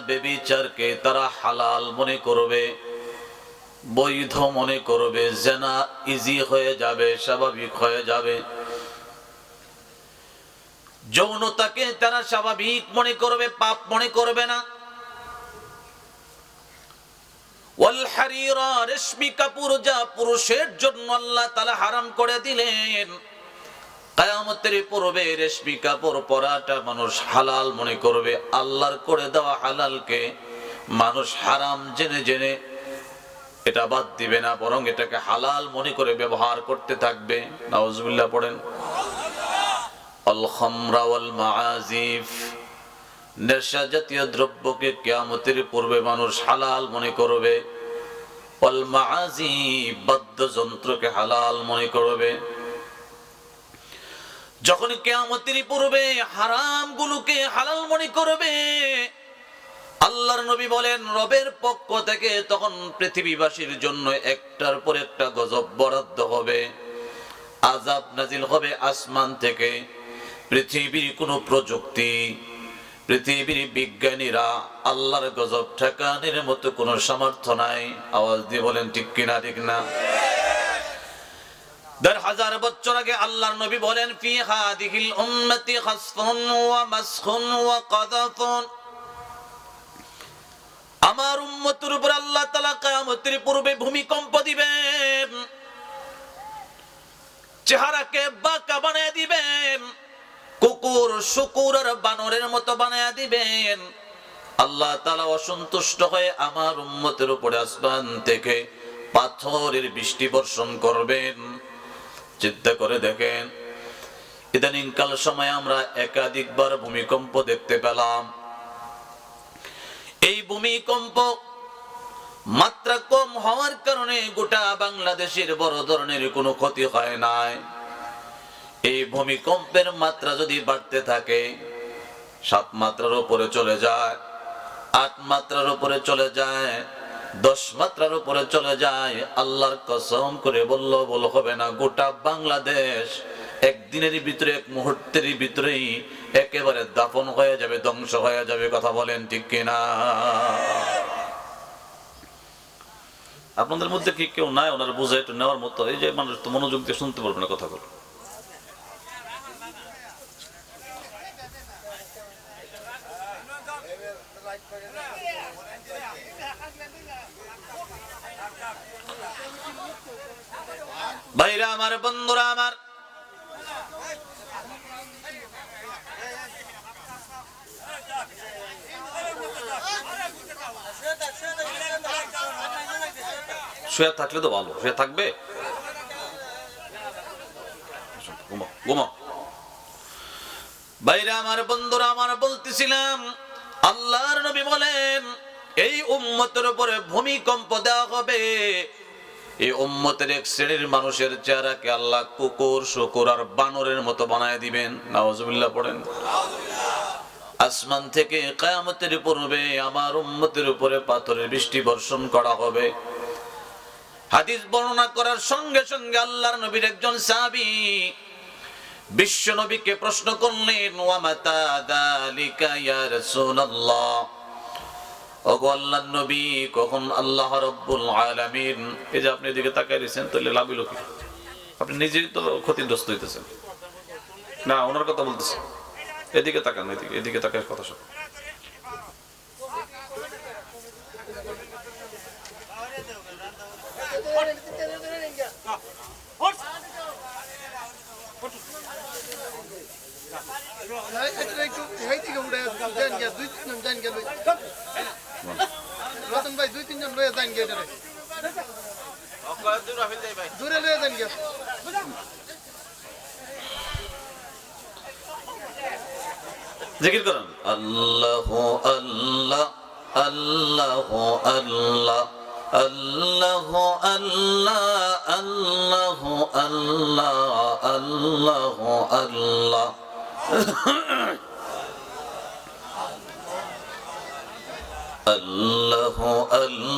বেবিচারকে তারা হালাল মনে করবে, বৈধ মনে করবে, জেনা ইজি হয়ে যাবে, স্বাভাবিক হয়ে যাবে। যৌনতাকে তারা স্বাভাবিক মনে করবে, পাপ মনে করবে না। রেশমি কাপুর যা পুরুষের জন্য আল্লাহ তাআলা হারাম করে দিলেন। কায়ামতের পূর্বে রেশমি কাপড় পরাটা মানুষ হালাল মনে করবে। আল্লাহর করে দেওয়া হালালকে মানুষ হারাম জেনে জেনে এটা বাদ দিবে না, বরং এটাকে হালাল মনে করে ব্যবহার করতে থাকবে। নাউজুবিল্লাহ পড়েন। নেশা জাতীয় দ্রব্যকে কিয়ামতের পূর্বে মানুষ হালাল মনে করবে। বাদ্যযন্ত্রকে হালাল মনে করবে। যখন কেয়ামতের পূর্বে হারাম গুলোকে হালাল মনে করবে, আল্লাহর নবী বলেন, রবের পক্ষ থেকে তখন পৃথিবীবাসীর জন্য একটার পর একটা গজব বরাদ্দ হবে আজাব নাজিল হবে আসমান থেকে। পৃথিবীর কোনো প্রযুক্তি, পৃথিবীর বিজ্ঞানীরা আল্লাহর গজব ঠেকানের মতো কোনো সামর্থ্য নাই। আওয়াজ দিয়ে বলেন, ঠিক কিনা, ঠিক না? দেড় হাজার বছর আগে আল্লাহর নবী বলেন আমার উম্মতের উপর আল্লাহ পূর্বে ভূমিকম্প দিবেন, চেহারাকে বাঁকা বানিয়ে দিবেন, কুকুর শুকুর আর বানরের মতো বানিয়ে দিবেন। আল্লাহ তাআলা অসন্তুষ্ট হয়ে আমার উম্মতের উপরে আসমান থেকে পাথরের বৃষ্টি বর্ষণ করবেন। চিন্তা করে দেখেন, ইদানিং কাল সময় আমরা একাধিকবার ভূমিকম্প দেখতে পেলাম। এই ভূমিকম্প মাত্রা কম হওয়ার কারণে গোটা বাংলাদেশের বড় ধরনের কোনো ক্ষতি হয় নাই। এই ভূমিকম্পের মাত্রা যদি বাড়তে থাকে, সাত মাত্রার উপরে চলে যায়, আট মাত্রার উপরে চলে যায় দশ মাত্রার উপরে চলে যায়। আল্লাহর কসম করে বলল বল হবে না, গোটা বাংলাদেশ একদিনের ভিতরে, এক মুহূর্তের ভিতরেই একেবারে দাফন হয়ে যাবে, ধ্বংস হয়ে যাবে, কথা বলেন ঠিক কিনা? আপনাদের মধ্যে কি কেউ নাই? ওনার বুঝে একটু নেওয়ার মতো। এই যে মানুষ তো মনোযোগ দিয়ে শুনতে পারবে না, কথা কথাগুলো ভাইরা আমার, বন্ধুরা আমার। শুয়ে থাকলে তো ভালো, শুয়ে থাকবে? বাইরে আমার, বন্ধুরা আমার, বলতেছিলাম, আল্লাহর নবী বলেন এই উম্মতের উপরে ভূমিকম্প দেওয়া হবে। এই উম্মতের এক শ্রেণির মানুষের চেহারাকে আল্লাহ কুকুর, শুকুর আর বানরের মতো বানায় দিবেন। নওয়াজুবিল্লাহ পড়েন। আসমান থেকে কায়ামতের পূর্বে আমার উম্মতের উপরে পাথরের বৃষ্টি বর্ষণ করা হবে। হাদিস বর্ণনা করার সঙ্গে সঙ্গে আল্লাহর নবীর একজন সাহাবী বিশ্ব নবীকে প্রশ্ন করলেন, ওয়া মাতা যালিকা ইয়া রাসূলুল্লাহ? ওগো আল্লাহর নবী, কখন আল্লাহ রাব্বুল এই যে আপনি এদিকে তাকায় রয়েছেন তাহলে লাভ হলো কি? আপনি নিজেই তো ক্ষতিগ্রস্ত হইতেছেন। না, ওনার কথা বলতেছেন এদিকে তাকান, এদিকে এদিকে তাকায় কথা সব রতন ভাই, দুই, তিনজন লয়ে যান গিয়ে দূরে লয়ে যান গিয়ে জিকির করুন। আল্লাহ আল্লাহ আল্লাহ আল্লাহ আল্লাহ আল্লাহ আল্লাহ আল্লাহ আল্লাহ আল্লাহ। আল্লাহ আল্লাহ